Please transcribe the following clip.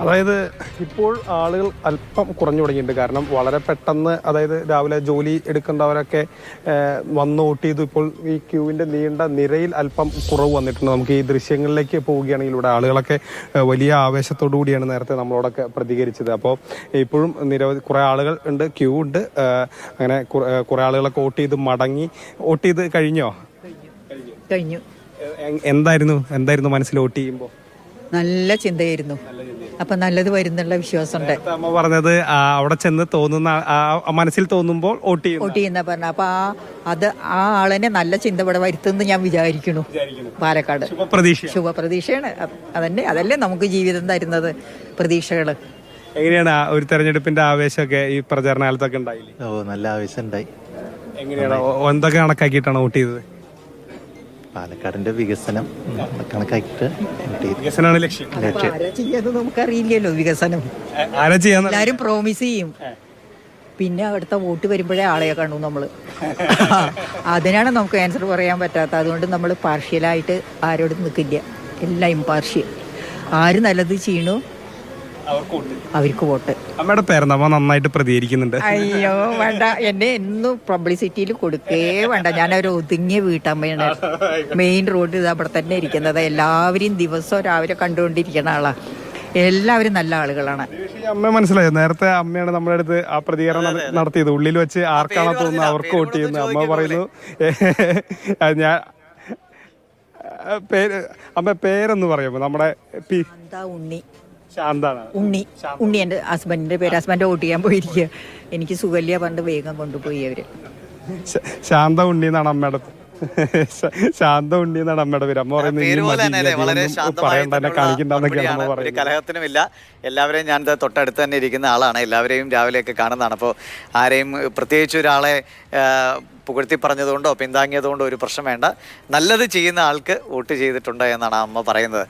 അതായത് ഇപ്പോൾ ആളുകൾ അല്പം കുറഞ്ഞു തുടങ്ങിയിട്ടുണ്ട്. കാരണം വളരെ പെട്ടെന്ന് അതായത് രാവിലെ ജോലി എടുക്കേണ്ടവരൊക്കെ വന്ന് വോട്ട് ചെയ്തു. ഇപ്പോൾ ഈ ക്യൂവിന്റെ നീണ്ട നിരയിൽ അല്പം കുറവ് വന്നിട്ടുണ്ട്. നമുക്ക് ഈ ദൃശ്യങ്ങളിലേക്ക് പോവുകയാണെങ്കിൽ ഇവിടെ ആളുകളൊക്കെ വലിയ ആവേശത്തോടു കൂടിയാണ് നേരത്തെ നമ്മളോടൊക്കെ പ്രതികരിച്ചത്. അപ്പോൾ ഇപ്പോഴും നിരവധി കുറേ ആളുകൾ ഉണ്ട് ക്യൂ ഉണ്ട്. അങ്ങനെ കുറേ ആളുകളൊക്കെ വോട്ട് ചെയ്ത് മടങ്ങി. വോട്ട് ചെയ്ത് കഴിഞ്ഞോ? കഴിഞ്ഞു. എന്തായിരുന്നു? എന്തായിരുന്നു മനസ്സിൽ വോട്ട് ചെയ്യുമ്പോൾ നല്ല ചിന്തയായിരുന്നു. അപ്പൊ നല്ലത് വരുന്നുള്ള വിശ്വാസമുണ്ട്. അമ്മ പറഞ്ഞത് അവിടെ ചെന്ന് തോന്നുന്ന മനസ്സിൽ തോന്നുമ്പോൾ വോട്ട് ചെയ്യും വോട്ട് ചെയ്യുന്ന പറഞ്ഞ. അപ്പൊ ആ അത് ആ ആളിനെ നല്ല ചിന്ത ഇവിടെ വരുത്തുമെന്ന് ഞാൻ വിചാരിക്കുന്നു. പാലക്കാട്. പ്രതീക്ഷ ശുഭപ്രതീക്ഷയാണ്. അത് അതന്നെ അതല്ലേ നമുക്ക് ജീവിതം തരുന്നത് പ്രതീക്ഷകൾ. എങ്ങനെയാണ് ഒരു തെരഞ്ഞെടുപ്പിന്റെ ആവേശമൊക്കെ ഈ പ്രചാരണ കാലത്തൊക്കെ ഉണ്ടായില്ലേ? ഓ നല്ല ആവേശം ഉണ്ടായി. എങ്ങനെയാണ് എന്തൊക്കെ കണക്കാക്കിയിട്ടാണ് വോട്ട് ചെയ്തത്? പാലക്കാടിന്റെ വികസനം കണക്കാക്കിയിട്ട് വികസനമാണ് ലക്ഷ്യം. ലക്ഷ്യം. ആരാ ചെയ്യാന്ന് നമുക്കറിയില്ലല്ലോ വികസനം. ആ, ആരാ ചെയ്യാന്ന്? എല്ലാരും പ്രോമിസ് ചെയ്യും. പിന്നെ അവിടുത്തെ വോട്ട് വരുമ്പോഴേ ആളെ കണ്ടു നമ്മൾ. അതിനാണ് നമുക്ക് ആൻസർ പറയാൻ പറ്റാത്ത. അതുകൊണ്ട് നമ്മൾ പാർഷ്യലായിട്ട് ആരോടും നിൽക്കില്ല എല്ലാം ഇമ്പാർഷ്യൽ ആര് നല്ലത് ചെയ്യണു? അവർക്ക് വോട്ട്? അവർക്ക് വോട്ട്. അമ്മയുടെ പേരെന്താ? അമ്മ നന്നായിട്ട് പ്രതികരിക്കുന്നുണ്ട്. അയ്യോ വേണ്ട. എന്നെ എന്നും പബ്ലിസിറ്റിയിൽ കൊടുക്കേ വേണ്ട. ഞാനൊരു ഒതുങ്ങിയ വീട്ടമ്മയാണ്. മെയിൻ റോഡ് ഇത് അവിടെ തന്നെ ഇരിക്കുന്നത്. എല്ലാവരെയും ദിവസവും രാവിലെ കണ്ടുകൊണ്ടിരിക്കുന്ന ആളാ. എല്ലാവരും നല്ല ആളുകളാണ്. അമ്മ മനസ്സിലായോ? നേരത്തെ അമ്മയാണ് നമ്മുടെ അടുത്ത് ആ പ്രതികരണം നടത്തിയത്. ഉള്ളിൽ വെച്ച് ആർക്കാണോ തോന്നുന്നത് അവർക്ക് വോട്ട് ചെയ്യുന്നത്? അമ്മ പറയുന്നു. ഞാൻ പേര് അമ്മ പേരെന്ന് പറയുമ്പോ നമ്മുടെ പി ഉണ്ണി? ശാന്താണ്. ഉണ്ണി ഉണ്ണി എന്റെ ഹസ്ബൻഡിന്റെ പേര് ഹസ്ബൻഡ് വോട്ട് ചെയ്യാൻ പോയിരിക്കുക എനിക്ക് സുഖല്യ പണ്ട് വേഗം കൊണ്ടുപോയി അവർ. ശാന്ത ഉണ്ണി എന്നാണ് അമ്മയുടെ ശാന്ത ഉണ്ണി എന്നാണ് അമ്മയുടെ പേര്. അമ്മ പറയുന്നത് പറയണ്ട എന്നെ കാണിക്കണ്ടെന്നൊക്കെയാണ് അമ്മ ഒരു പറയുന്നത്. കലഹത്തിനുമില്ല. എല്ലാവരെയും ഞാൻ ദേ തൊട്ടടുത്ത് തന്നെ ഇരിക്കുന്ന ആളാണ്. എല്ലാവരെയും രാവിലെയൊക്കെ കാണുന്നതാണ്. അപ്പോൾ ആരെയും പ്രത്യേകിച്ച് ഒരാളെ ആ, പുകഴ്ത്തി പറഞ്ഞതുകൊണ്ടോ പിന്താങ്ങിയതുകൊണ്ടോ ഒരു പ്രശ്നം വേണ്ട. നല്ലത് ചെയ്യുന്ന ആൾക്ക് വോട്ട് ചെയ്തിട്ടുണ്ട് എന്നാണ് ആ അമ്മ പറയുന്നത്.